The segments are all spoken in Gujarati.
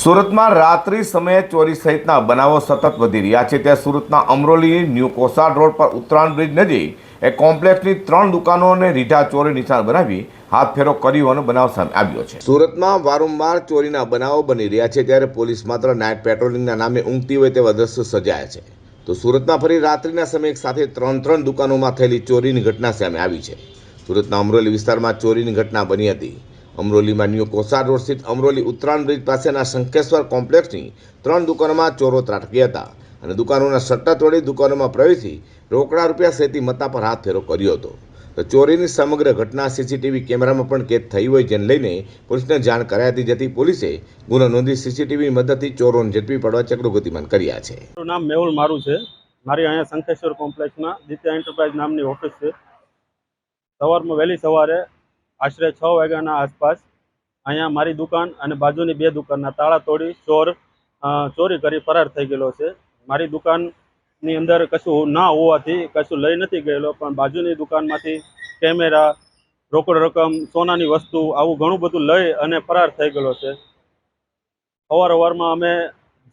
સુરતમાં રાત્રિ સમયે ચોરી સહિતના બનાવો સતત વધી રહ્યા છે. ત્યાં સુરતના અમરોલી ન્યૂ કોસાડ રોડ પર ઉત્તરાયણ બ્રિજ નજીક એ કોમ્પ્લેક્સની ત્રણ દુકાનોને રીઢા ચોરી નિશાન બનાવી હાથ ફેરો કર્યો અને બનાવ સામે આવ્યો છે. સુરતમાં વારંવાર ચોરીના બનાવો બની રહ્યા છે ત્યારે પોલીસ માત્ર નાઇટ પેટ્રોલિંગના નામે ઊંઘતી હોય તેવા દ્રશ્યો સજાય છે. તો સુરતમાં ફરી રાત્રિના સમયે સાથે ત્રણ ત્રણ દુકાનોમાં થયેલી ચોરીની ઘટના સામે આવી છે. સુરતના અમરોલી વિસ્તારમાં ચોરીની ઘટના બની હતી. અમરોલીમાં ન્યૂ કોસાર રોડ સ્થિત અમરોલી ઉત્તરાયણ બ્રિજ પાસેના શંકેશ્વર કોમ્પ્લેક્સની ત્રણ દુકાનોમાં ચોરો ત્રાટકી હતા અને દુકાનોના સટ્ટા તોડી દુકાનોમાં પ્રવેશી રોકડા રૂપિયા સહિતની મત્તા પર હાથ ફેરો કર્યો હતો. તો ચોરીની સમગ્ર ઘટના સીસીટીવી કેમેરામાં પણ કેદ થઈ હોય જેને લઈને પોલીસને જાણ કરાઈ હતી, જેથી પોલીસે ગુનો નોંધી સીસીટીવી મદદથી ચોરોને ઝડપી પડવા ચક્રો ગતિમાન કર્યા છે. મારું નામ મેહુલ મારું છે. મારી અહીંયા શંકેશ્વર કોમ્પ્લેક્સમાં દિત્યા એન્ટરપ્રાઇઝ નામની ઓફિસ છે. સવારમાં વહેલી સવારે આશરે છ વાગ્યાના આસપાસ અહીંયા મારી દુકાન અને બાજુની બે દુકાનના તાળા તોડી ચોર ચોરી કરી ફરાર થઈ ગયેલો છે. મારી દુકાનની અંદર કશું ના હોવાથી કશું લઈ નથી ગયેલો, પણ બાજુની દુકાનમાંથી કેમેરા, રોકડ રકમ, સોનાની વસ્તુ આવું ઘણું બધું લઈ અને ફરાર થઈ ગયેલો છે. અવાર અવારમાં અમે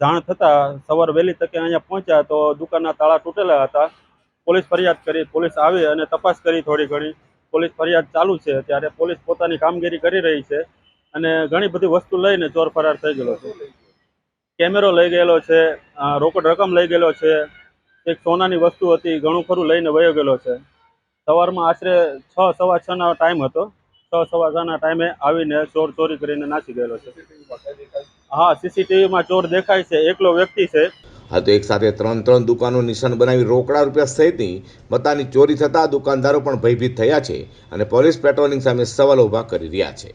જાણ થતાં સવાર વહેલી તકે અહીંયા પહોંચ્યા તો દુકાનના તાળા તૂટેલા હતા. પોલીસ ફરિયાદ કરી, પોલીસ આવી અને તપાસ કરી થોડી ઘણી. પોલીસ ફરિયાદ ચાલુ છે ત્યારે પોલીસ પોતાની કામગીરી કરી રહી છે અને ઘણી બધી વસ્તુ લઈને ચોર ફરાર થઈ ગયેલો છે. કેમેરો લઈ ગયેલો છે રોકડ રકમ લઈ ગયેલો છે, એક સોનાની વસ્તુ હતી, ઘણું ખરું લઈને વયો ગયેલો છે. સવારમાં આશરે છ, સવા છ નો ટાઈમ હતો. છ, સવા છ ના ટાઈમે આવીને ચોર ચોરી કરીને નાસી ગયેલો છે. હા સીસીટીવીમાં ચોર દેખાય છે, એકલો વ્યક્તિ છે. આ તો એક સાથે ત્રણ ત્રણ દુકાનો નિશાન બનાવી રોકડા રૂપિયા સહિતની મતાની ચોરી થતા દુકાનદારો પણ ભયભીત થયા છે અને પોલીસ પેટ્રોલિંગ સામે સવાલ ઊભા કરી રહ્યા છે.